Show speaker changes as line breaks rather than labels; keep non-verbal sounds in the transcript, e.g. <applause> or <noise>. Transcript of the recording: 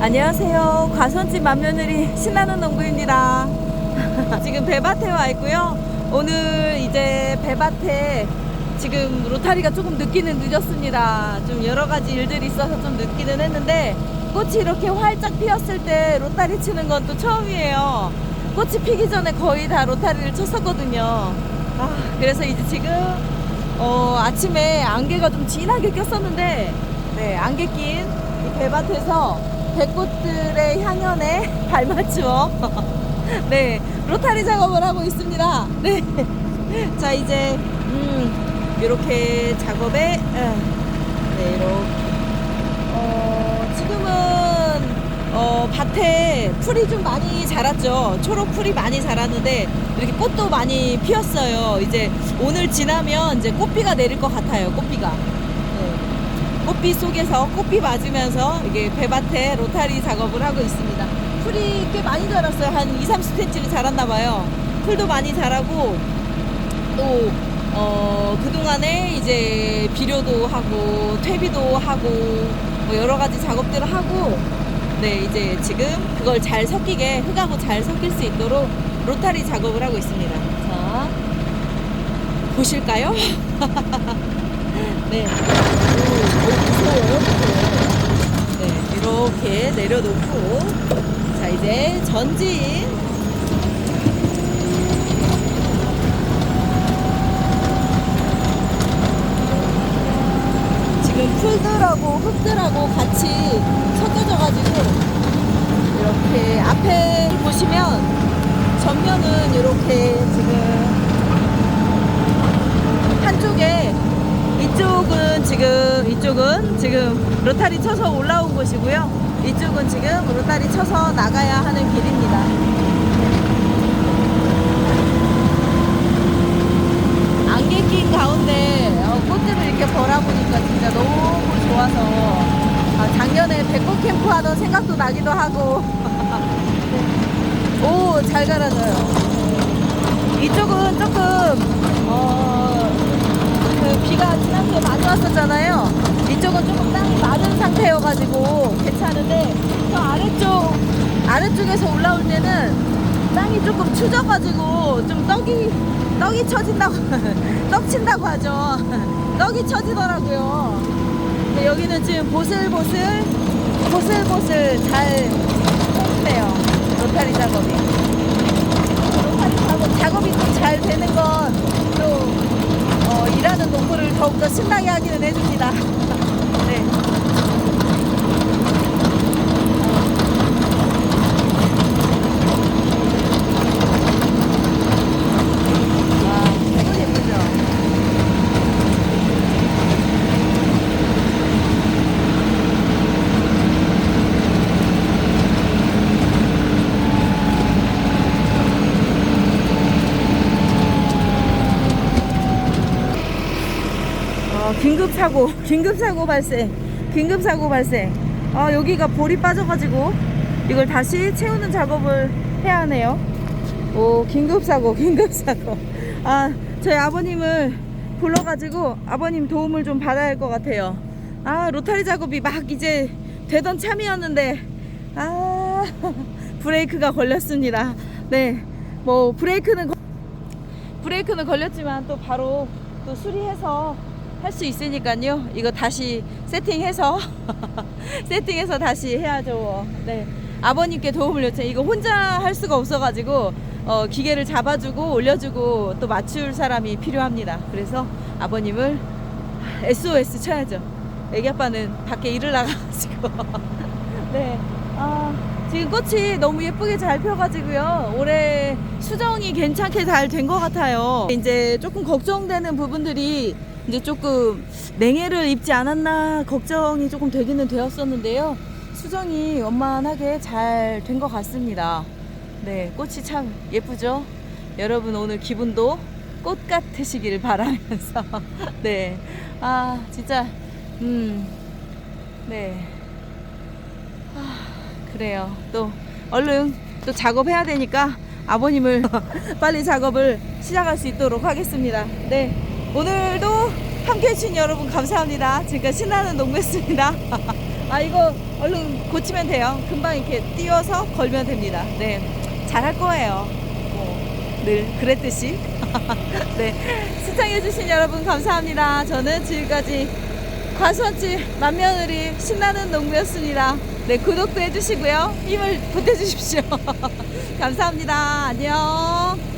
안녕하세요. 과선집 맏며느리 신나는 농부입니다. <laughs> 지금 배밭에 와 있고요. 오늘 이제 배밭에 지금 로타리가 조금 늦기는 늦었습니다. 좀 여러 가지 일들이 있어서 좀 늦기는 했는데 꽃이 이렇게 활짝 피었을 때 로타리 치는 건 또 처음이에요. 꽃이 피기 전에 거의 다 로타리를 쳤었거든요. 아, 그래서 이제 지금 어, 아침에 안개가 좀 진하게 꼈었는데 네, 안개 낀 이 배밭에서 배꽃들의 향연에 <laughs> 발맞추어 <laughs> 네, 로타리 작업을 하고 있습니다. <laughs> 네. 자, 이제 음, 이렇게 작업에 에, 네, 이렇게 어, 지금은 어, 밭에 풀이 좀 많이 자랐죠. 초록 풀이 많이 자랐는데 이렇게 꽃도 많이 피었어요. 이제 오늘 지나면 이제 꽃비가 내릴 것 같아요. 꽃비가. 네. 꽃비 속에서 꽃비 맞으면서 이게 배밭에 로타리 작업을 하고 있습니다. 풀이 꽤 많이 자랐어요. 한 2, 30cm는 자랐나 봐요. 풀도 많이 자라고 또 어, 그동안에 이제 비료도 하고 퇴비도 하고 뭐 여러 가지 작업들을 하고 네 이제 지금 그걸 잘 섞이게 흙하고 잘 섞일 수 있도록 로타리 작업을 하고 있습니다. 자 보실까요? <laughs> 네. 오, 오, 무서워요, 무서워. 네, 이렇게 내려놓고 자 이제 전진 지금 풀들하고 흙들하고 같이 섞여져가지고 이렇게 앞에 보시면 전면은 이렇게 지금 한쪽에 이쪽은 지금 이쪽은 지금 로타리 쳐서 올라온 곳이고요. 이쪽은 지금 로타리 쳐서 나가야 하는 길입니다. 안개 낀 가운데 어, 꽃들을 이렇게 바라보니까 진짜 너무 좋아서 아, 작년에 백꽃 캠프 하던 생각도 나기도 하고 <laughs> 오 잘 갈아져요. 이쪽은 조금 어, 그 비가 지난주에 많이 왔었잖아요. 이쪽은 조금 땅이 마른 상태여가지고 괜찮은데 저 아래쪽 아래쪽에서 올라올 때는 땅이 조금 추져가지고 좀 떡이 떡이 쳐진다고 <laughs> 떡 친다고 하죠. <laughs> 떡이 쳐지더라고요. 근데 여기는 지금 보슬보슬 보슬보슬 잘 했네요. 로타리 작업이. 로타리 작업, 작업이 좀잘 되는 농부를 더욱더 신나게 하기는 해줍니다. 네. 와, 이거 예쁘죠? 어, 긴급 사고, 긴급 사고 발생, 긴급 사고 발생. 아, 여기가 볼이 빠져가지고 이걸 다시 채우는 작업을 해야 하네요. 오, 긴급 사고, 긴급 사고. 아, 저희 아버님을 불러가지고 아버님 도움을 좀 받아야 할 것 같아요. 아, 로타리 작업이 막 이제 되던 참이었는데, 아, <laughs> 브레이크가 걸렸습니다. 네, 뭐 브레이크는 거- 브레이크는 걸렸지만 또 바로 또 수리해서 할 수 있으니까요. 이거 다시 세팅해서 <laughs> 세팅해서 다시 해야죠. 네. 아버님께 도움을 요청. 이거 혼자 할 수가 없어가지고 어, 기계를 잡아주고 올려주고 또 맞출 사람이 필요합니다. 그래서 아버님을 SOS 쳐야죠. 애기 아빠는 밖에 일을 나가가지고 <laughs> 네. 아, 지금 꽃이 너무 예쁘게 잘 펴가지고요. 올해 수정이 괜찮게 잘 된 것 같아요. 이제 조금 걱정되는 부분들이 이제 조금 냉해를 입지 않았나 걱정이 조금 되기는 되었었는데요. 수정이 원만하게 잘 된 것 같습니다. 네, 꽃이 참 예쁘죠? 여러분 오늘 기분도 꽃 같으시길 바라면서 <laughs> 네, 아 진짜 음, 네. 그래요. 또 얼른 또 작업해야 되니까 아버님을 <laughs> 빨리 작업을 시작할 수 있도록 하겠습니다. 네. 오늘도 함께 해주신 여러분 감사합니다. 지금까지 신나는 농구였습니다. <laughs> 아 이거 얼른 고치면 돼요. 금방 이렇게 띄워서 걸면 됩니다. 네, 잘할 거예요. 뭐 늘 그랬듯이. <laughs> 네, 시청해주신 여러분 감사합니다. 저는 지금까지 과수원집 맏며느리 신나는 농부였습니다. 네, 구독도 해주시고요. 힘을 보태주십시오. <laughs> 감사합니다. 안녕.